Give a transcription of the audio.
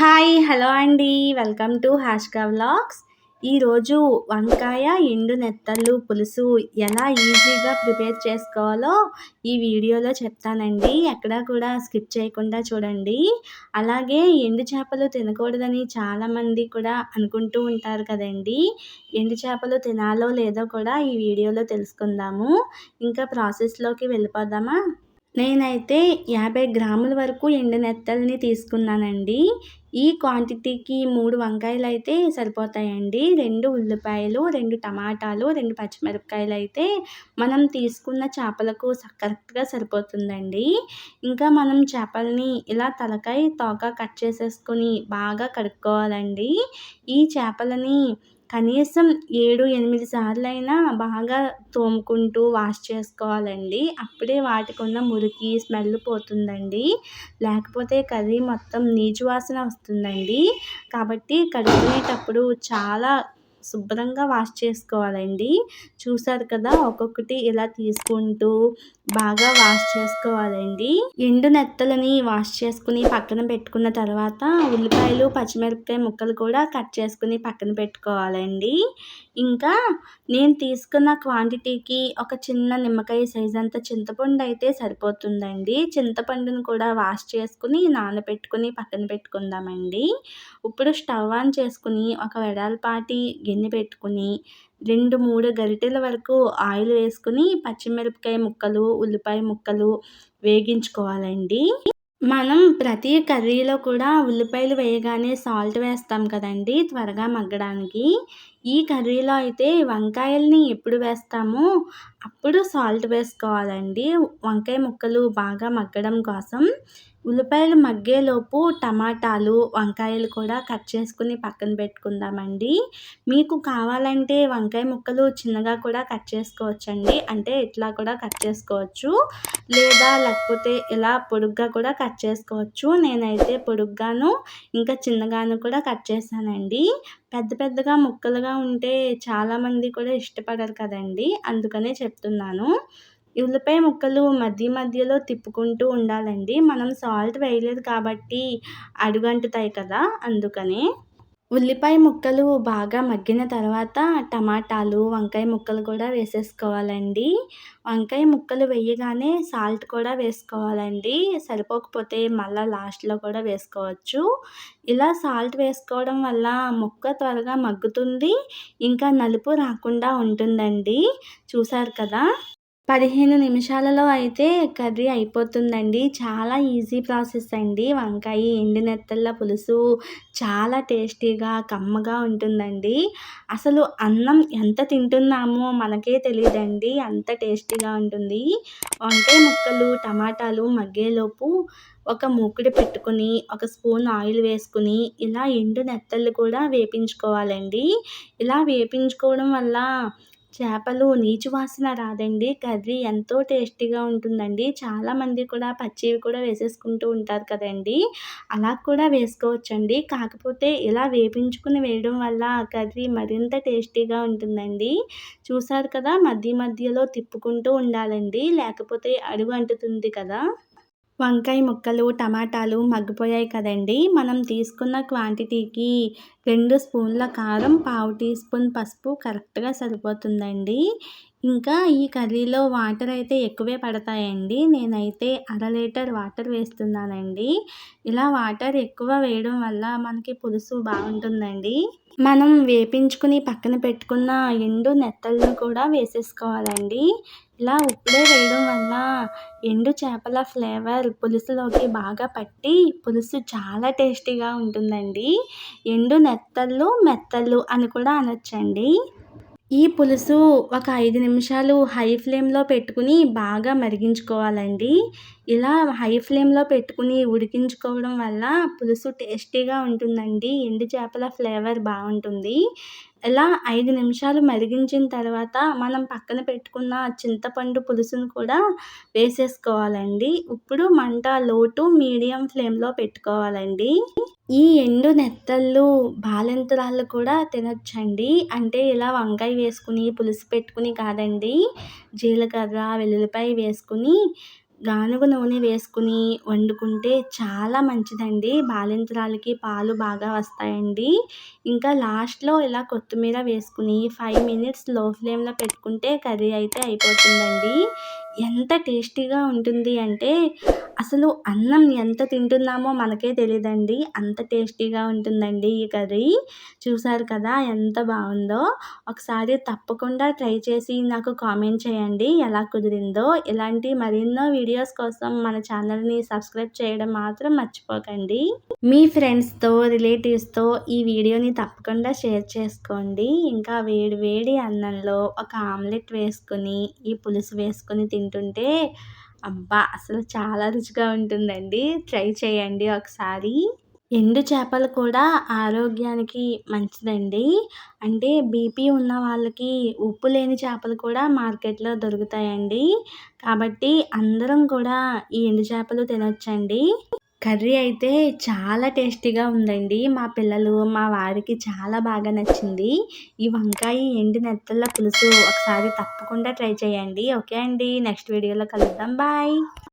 Hi hello అండి welcome to హాష్కా vlogs ఈరోజు వంకాయ ఎండు నెత్తళ్ళు పులుసు ఎలా ఈజీగా ప్రిపేర్ చేసుకోవాలో ఈ వీడియోలో చెప్తానండి. ఎక్కడా కూడా స్కిప్ చేయకుండా చూడండి. అలాగే ఎండు చేపలు తినకూడదని చాలామంది కూడా అనుకుంటూ ఉంటారు కదండి. ఎండు చేపలు తినాలో లేదో కూడా ఈ వీడియోలో తెలుసుకుందాము. ఇంకా ప్రాసెస్లోకి వెళ్ళిపోదామా? నేనైతే యాభై గ్రాముల వరకు ఎండు నెత్తల్ని తీసుకున్నానండి. ఈ క్వాంటిటీకి మూడు వంకాయలు అయితే సరిపోతాయండి. రెండు ఉల్లిపాయలు రెండు టమాటాలు రెండు పచ్చిమిరపకాయలు అయితే మనం తీసుకున్న చేపలకు కరెక్ట్గా సరిపోతుందండి. ఇంకా మనం చేపల్ని ఇలా తలకాయ తోక కట్ చేసేసుకొని బాగా కడుక్కోవాలండి. ఈ చేపలని కనీసం ఏడు ఎనిమిది సార్లు అయినా బాగా తోముకుంటూ వాష్ చేసుకోవాలండి. అప్పుడే వాటికి ఉన్న మురికి స్మెల్ పోతుందండి. లేకపోతే కర్రీ మొత్తం నీచు వాసన వస్తుందండి. కాబట్టి కడుక్కునేటప్పుడు చాలా శుభ్రంగా వాష్ చేసుకోవాలండి. చూసారు కదా ఒక్కొక్కటి ఇలా తీసుకుంటూ బాగా వాష్ చేసుకోవాలండి. ఎండు నెత్తలని వాష్ చేసుకుని పక్కన పెట్టుకున్న తర్వాత ఉల్లిపాయలు పచ్చిమిరపకాయ ముక్కలు కూడా కట్ చేసుకుని పక్కన పెట్టుకోవాలండి. ఇంకా నేను తీసుకున్న క్వాంటిటీకి ఒక చిన్న నిమ్మకాయ సైజ్ అంత చింతపండు అయితే సరిపోతుందండి. చింతపండును కూడా వాష్ చేసుకుని నానబెట్టుకుని పక్కన పెట్టుకుందామండి. ఇప్పుడు స్టవ్ ఆన్ చేసుకుని ఒక వెడల్పాటి గిన్నె పెట్టుకుని రెండు మూడు గరిటెల వరకు ఆయిల్ వేసుకుని పచ్చిమిరపకాయ ముక్కలు ఉల్లిపాయ ముక్కలు వేగించుకోవాలండి. మనం ప్రతి కర్రీలో కూడా ఉల్లిపాయలు వేయగానే సాల్ట్ వేస్తాం కదండి త్వరగా మగ్గడానికి. ఈ కర్రీలో అయితే వంకాయల్ని ఎప్పుడు వేస్తామో అప్పుడు సాల్ట్ వేసుకోవాలండి. వంకాయ ముక్కలు బాగా మగ్గడం కోసం ఉల్లిపాయలు మగ్గేలోపు టమాటాలు వంకాయలు కూడా కట్ చేసుకుని పక్కన పెట్టుకుందామండి. మీకు కావాలంటే వంకాయ ముక్కలు చిన్నగా కూడా కట్ చేసుకోవచ్చండి. అంటే ఇట్లా కూడా కట్ చేసుకోవచ్చు. లేదా లేకపోతే ఇలా పొడుగ్గా కూడా కట్ చేసుకోవచ్చు. నేనైతే పొడుగ్గాను ఇంకా చిన్నగాను కూడా కట్ చేశానండి. పెద్ద పెద్దగా ముక్కలుగా ఉంటే చాలామంది కూడా ఇష్టపడరు కదండి. అందుకనే చెప్తున్నాను. ఉల్లిపాయ ముక్కలు మధ్య మధ్యలో తిప్పుకుంటూ ఉండాలండి. మనం సాల్ట్ వేయలేదు కాబట్టి అడుగంటుతాయి కదా. అందుకనే ఉల్లిపాయ ముక్కలు బాగా మగ్గిన తర్వాత టమాటాలు వంకాయ ముక్కలు కూడా వేసేసుకోవాలండి. వంకాయ ముక్కలు వేయగానే సాల్ట్ కూడా వేసుకోవాలండి. సరిపోకపోతే మళ్ళీ లాస్ట్లో కూడా వేసుకోవచ్చు. ఇలా సాల్ట్ వేసుకోవడం వల్ల ముక్క త్వరగా మగ్గుతుంది ఇంకా నలుపు రాకుండా ఉంటుందండి. చూసారు కదా? పదిహేను నిమిషాలలో అయితే కర్రీ అయిపోతుందండి. చాలా ఈజీ ప్రాసెస్ అండి. వంకాయ ఎండు పులుసు చాలా టేస్టీగా కమ్మగా ఉంటుందండి. అసలు అన్నం ఎంత తింటున్నామో మనకే తెలియదండి అంత టేస్టీగా ఉంటుంది. వంకాయ ముక్కలు టమాటాలు మగ్గేలోపు ఒక మూకుడు పెట్టుకుని ఒక స్పూన్ ఆయిల్ వేసుకుని ఇలా ఎండు నెత్తళ్ళు కూడా వేపించుకోవాలండి. ఇలా వేపించుకోవడం వల్ల చేపలు నీచు వాసన రాదండి. కర్రీ ఎంతో టేస్టీగా ఉంటుందండి. చాలామంది కూడా పచ్చివి కూడా వేసేసుకుంటూ ఉంటారు కదండి. అలా కూడా వేసుకోవచ్చండి. కాకపోతే ఇలా వేపించుకుని వేయడం వల్ల ఆ కర్రీ మరింత టేస్టీగా ఉంటుందండి. చూసారు కదా మధ్య మధ్యలో తిప్పుకుంటూ ఉండాలండి. లేకపోతే అడుగు అంటుతుంది కదా. వంకాయ ముక్కలు టమాటాలు మగ్గిపోయాయి కదండి. మనం తీసుకున్న క్వాంటిటీకి రెండు స్పూన్ల కారం పావు టీ స్పూన్ పసుపు కరెక్ట్గా సరిపోతుందండి. ఇంకా ఈ కర్రీలో వాటర్ అయితే ఎక్కువే పడతాయండి. నేనైతే అర లీటర్ వాటర్ వేస్తున్నానండి. ఇలా వాటర్ ఎక్కువ వేయడం వల్ల మనకి పులుసు బాగుంటుందండి. మనం వేపించుకుని పక్కన పెట్టుకున్న ఎండు నెత్తలను కూడా వేసేసుకోవాలండి. ఇలా ఉప్పుడే వేయడం వల్ల ఎండు చేపల ఫ్లేవర్ పులుసులోకి బాగా పట్టి పులుసు చాలా టేస్టీగా ఉంటుందండి. ఎండు నెత్తళ్ళు మెత్తళ్ళు అని కూడా అనొచ్చండి. ఈ పులుసు ఒక ఐదు నిమిషాలు హై ఫ్లేమ్లో పెట్టుకుని బాగా మరిగించుకోవాలండి. ఇలా హై ఫ్లేమ్లో పెట్టుకుని ఉడికించుకోవడం వల్ల పులుసు టేస్టీగా ఉంటుందండి. ఎండు చేపల ఫ్లేవర్ బాగుంటుంది. ఇలా ఐదు నిమిషాలు మరిగించిన తర్వాత మనం పక్కన పెట్టుకున్న చింతపండు పులుసును కూడా వేసేసుకోవాలండి. ఇప్పుడు మంట లో టు మీడియం ఫ్లేమ్లో పెట్టుకోవాలండి. ఈ ఎండు నెత్తళ్ళు బాలెంతరాళ్ళు కూడా తినొచ్చండి. అంటే ఇలా వంకాయ వేసుకుని పులుసు పెట్టుకుని కాదండి. జీలకర్ర వెల్లుల్లిపాయ వేసుకుని గానుగ నూనె వేసుకుని వండుకుంటే చాలా మంచిదండి. బాలింతరాలకి పాలు బాగా వస్తాయండి. ఇంకా లాస్ట్లో ఇలా కొత్తిమీర వేసుకుని ఫైవ్ మినిట్స్లో ఫ్లేమ్లో పెట్టుకుంటే కర్రీ అయితే అయిపోతుందండి. ఎంత టేస్టీగా ఉంటుంది అంటే అసలు అన్నం ఎంత తింటున్నామో మనకే తెలియదండి అంత టేస్టీగా ఉంటుందండి ఈ కర్రీ. చూసారు కదా ఎంత బాగుందో. ఒకసారి తప్పకుండా ట్రై చేసి నాకు కామెంట్ చేయండి ఎలా కుదిరిందో. ఇలాంటి మరెన్నో వీడియోస్ కోసం మన ఛానల్ని సబ్స్క్రైబ్ చేయడం మాత్రం మర్చిపోకండి. మీ ఫ్రెండ్స్తో రిలేటివ్స్తో ఈ వీడియోని తప్పకుండా షేర్ చేసుకోండి. ఇంకా వేడి వేడి అన్నంలో ఒక ఆమ్లెట్ వేసుకొని ఈ పులుసు వేసుకొని తింటుంటే అబ్బా! అసలు చాలా రుచిగా ఉంటుందండి. ట్రై చేయండి ఒకసారి. ఎండు చేపలు కూడా ఆరోగ్యానికి మంచిదండి. అంటే బీపీ ఉన్న వాళ్ళకి ఉప్పు లేని చేపలు కూడా మార్కెట్లో దొరుకుతాయండి. కాబట్టి అందరం కూడా ఈ ఎండు చేపలు తినొచ్చండి. కర్రీ అయితే చాలా టేస్టీగా ఉందండి. మా పిల్లలు మా వారికి చాలా బాగా నచ్చింది. ఈ వంకాయ ఎండి నెత్తల పులుసు ఒకసారి తప్పకుండా ట్రై చేయండి. ఓకే అండి. నెక్స్ట్ వీడియోలో కలుద్దాం. బాయ్.